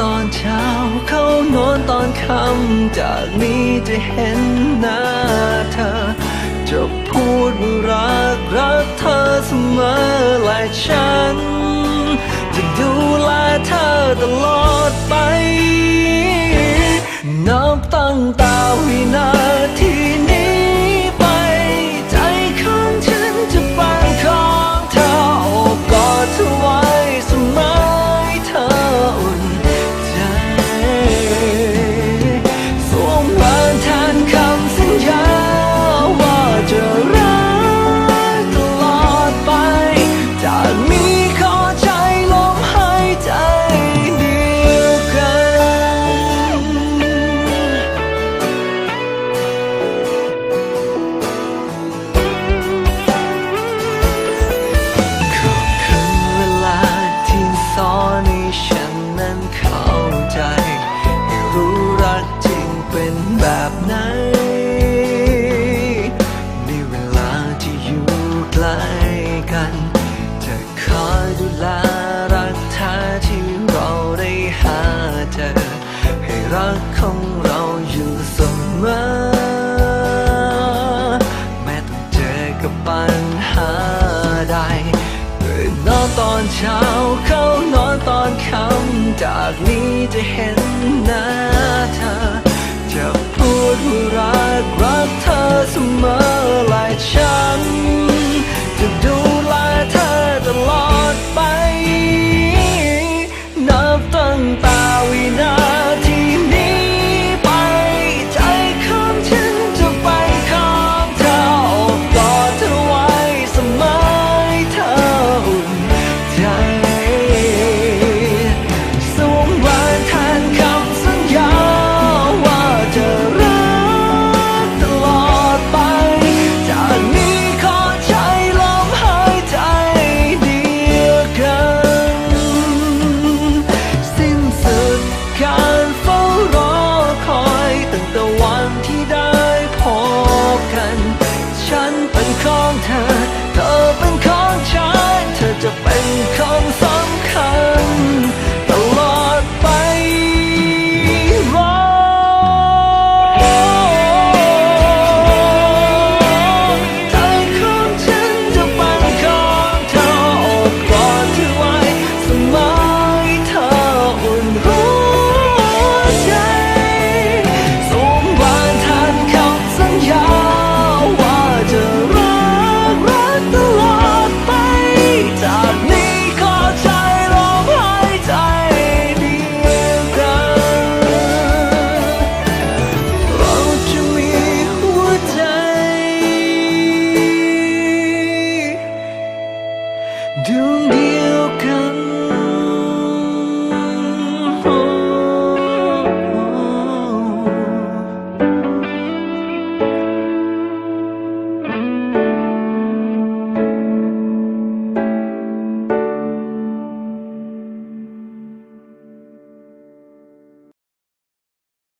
ตอนเช้า เข้านอนตอนค่ำจากนี้จะเห็นหน้าเธอ จะพูดว่ารักรักเธอเสมอและฉัน จะดูแลเธอตลอด กับปัญหาใดตื่นนอนตอนเช้าเข้านอนตอนค่ำจากนี้จะเห็น